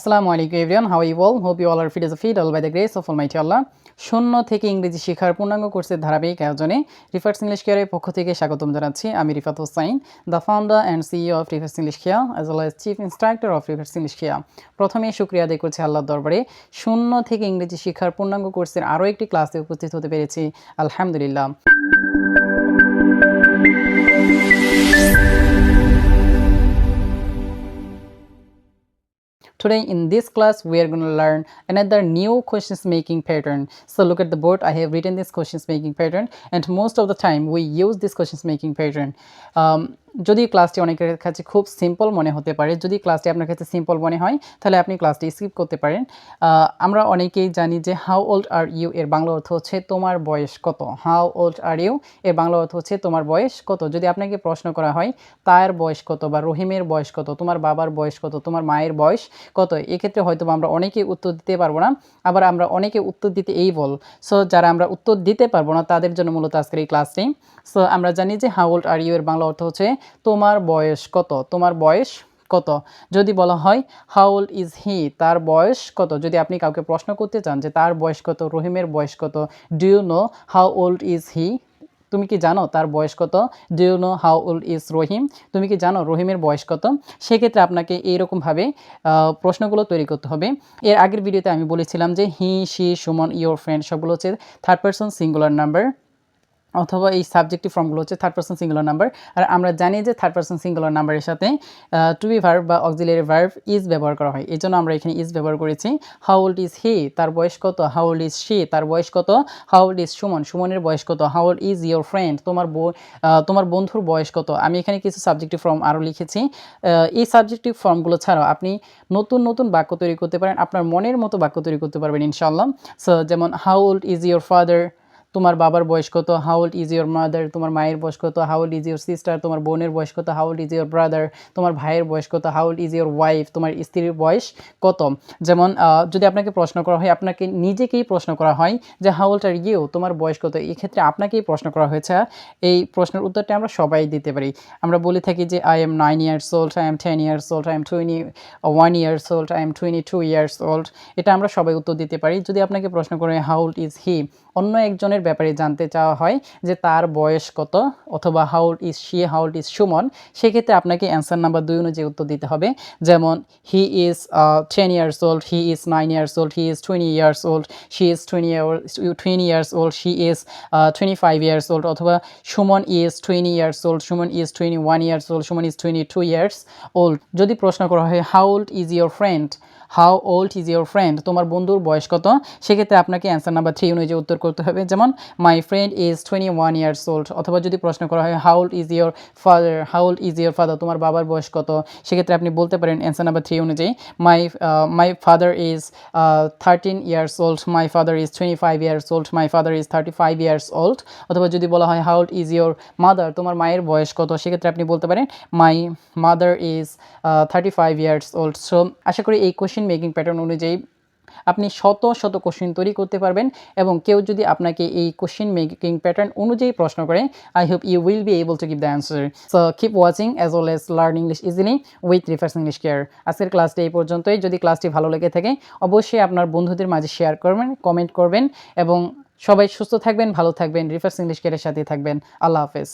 আসসালামু আলাইকুম everyone, how you all? Hope you all are fit as fit, all by the grace of almighty Allah. শূন্য থেকে ইংরেজি শেখার পূর্ণাঙ্গ কোর্সের ধারাবাহিক আয়োজনে রিফার্স ইংলিশ কেয়ারের পক্ষ থেকে স্বাগতম জানাচ্ছি। আমি Rifat Hossain, the founder and CEO of Rifar's English care as well as chief instructor of Rifar's English care প্রথমে শুক্রিয়া আদায় করছি আল্লাহর দরবারে। শূন্য থেকে ইংরেজি শিক্ষার পূর্ণাঙ্গ কোর্সের আরও একটি ক্লাসে উপস্থিত হতে পেরেছি। আলহামদুলিল্লাহ। Today in this class we are going to learn another new questions making pattern. So look at the board I have written this questions making pattern and most of the time we use this questions making pattern. Um, যদি ক্লাসটি অনেকের কাছে খুব simple মনে হতে পারে, যদি ক্লাসটি আপনার কাছে সিম্পল মনে হয়, তাহলে আপনি ক্লাসটি স্কিপ করতে পারেন। আমরা অনেকেই জানি যে হাউ ওল্ড আর ইউ এর বাংলা অর্থ হচ্ছে, তোমার বয়স কত? হাউ ওল্ড আর ইউ এর বাংলা অর্থ হচ্ছে, তোমার বয়স কত? যদি আপনাকে প্রশ্ন করা হয়, তার বয়স কত? বা, রহিমের বয়স কত? তোমার বাবার বয়স কত? তোমার মায়ের বয়স কত? এক্ষেত্রে হয়তো আমরা অনেকেই উত্তর দিতে পারব না, আবার আমরা অনেকে উত্তর দিতে এই বল। সো যারা আমরা উত্তর দিতে পারব না, তাদের জন্য মূলত আজকের এই ক্লাসটি সো আমরা জানি যে হাউ ওল্ড আর ইউ এর বাংলা অর্থ হচ্ছে তোমার বয়স কত? তোমার বয়স কত? যদি বলা হয় হাউ ওল্ড ইজ হি তার বয়স কত? যদি আপনি কাউকে প্রশ্ন করতে চান যে তার বয়স কত, রহিমের বয়স কত do you know how old is he তুমি কি জানো তার বয়স কত? Do you know how old is Rahim? তুমি কি জানো রহিমের বয়স কত? সেক্ষেত্রে আপনাকে এইরকমভাবে প্রশ্নগুলো তৈরি করতে হবে। এর আগের ভিডিওতে আমি বলেছিলাম যে he she Suman your friend সবগুলো হচ্ছে থার্ড পার্সন সিঙ্গুলার নাম্বার অথবা এই সাবজেক্টিভ ফর্মগুলো হচ্ছে থার্ড পার্সন সিঙ্গুলার নাম্বার আর আমরা জানি যে থার্ড পার্সন সিঙ্গুলার নাম্বারের সাথে টু বি ভার্ভ বা অক্সিলারি ভার্ভ ইজ ব্যবহার করা হয়। এই জন্য আমরা এখানে ইজ ব্যবহার করেছি। হাউ ওল্ড ইজ হি তার বয়স কত? হাউ ওল্ড ইজ শি তার বয়স কত? How old is Suman? সুমনের বয়স কত? How old is your friend তোমার তোমার বন্ধুর বয়স কত? আমি এখানে কিছু সাবজেক্টিভ ফর্ম আরও লিখেছি। এই সাবজেক্টিভ ফর্মগুলো ছাড়াও আপনি নতুন নতুন বাক্য তৈরি করতে পারেন। আপনার মনের মতো বাক্য তৈরি করতে পারবেন ইনশাল্লাহ সো যেমন how old is your father তোমার বাবার বয়স কত? হাউল্ড ইজ ইয়োর মাদার তোমার মায়ের বয়স কত? হাউল্ড ইজ ইয়োর সিস্টার তোমার বোনের বয়স কত? হাউল্ড ইজ ইয়োর ব্রাদার তোমার ভাইয়ের বয়স কত? হাউল্ড ইজ ইয়োর ওয়াইফ তোমার স্ত্রীর বয়স কত? যেমন যদি আপনাকে প্রশ্ন করা হয়, আপনাকে নিজেকেই প্রশ্ন করা হয় যে হাউল্ড আর ইউ তোমার বয়স কত? এই ক্ষেত্রে আপনাকেই প্রশ্ন করা হয়েছে। এই প্রশ্নের উত্তরটা আমরা সবাই দিতে পারি। আমরা বলে থাকি যে I am nine years old I am ten years old I am twenty one years old I am twenty two years old এটা আমরা সবাই উত্তর দিতে পারি। যদি আপনাকে প্রশ্ন করে হাউল্ড ইজ হি অন্য একজনের ব্যাপারে জানতে চাওয়া হয় যে তার বয়স কত অথবা how old is she how old is Suman? সেক্ষেত্রে আপনাকে অ্যান্সার নাম্বার দুই অনুযায়ী উত্তর দিতে হবে। যেমন he is ten years old he is nine years old he is twenty years old she is twenty twenty years old she is twenty five years old অথবা Suman is twenty years old Suman is twenty one years old Suman is twenty two years old যদি প্রশ্ন করা হয় how old is your friend how old is your friend তোমার বন্ধুর বয়স কত? সেক্ষেত্রে আপনাকে অ্যান্সার নাম্বার থ্রি অনুযায়ী উত্তর করতে হবে। যেমন my friend is twenty one years old অথবা যদি প্রশ্ন করা হয় how old is your father how old is your father তোমার বাবার বয়স কত? সেক্ষেত্রে আপনি বলতে পারেন অ্যান্সার নাম্বার থ্রি অনুযায়ী my my father is thirteen years old my father is twenty five years old my father is thirty five years old অথবা যদি বলা হয় how old is your mother তোমার মায়ের বয়স কত? সেক্ষেত্রে আপনি বলতে পারেন my mother is thirty five years old so আশা করি এই কোশ্চেন মেকিং প্যাটার্ন অনুযায়ী আপনি শত শত কোশ্চেন তৈরি করতে পারবেন এবং কেউ যদি আপনাকে এই কোশ্চেন মেকিং প্যাটার্ন অনুযায়ী প্রশ্ন করে I hope you will be able to give the answer so keep watching as well as learn English easily with Rifar's English care আজকের ক্লাসটি এই পর্যন্তই। যদি ক্লাসটি ভালো লেগে থাকে, অবশ্যই আপনার বন্ধুদের মাঝে শেয়ার করবেন কমেন্ট করবেন এবং সবাই সুস্থ থাকবেন, ভালো থাকবেন রিফার্স ইংলিশ কেয়ারের সাথে থাকবেন। আল্লাহ হাফেজ।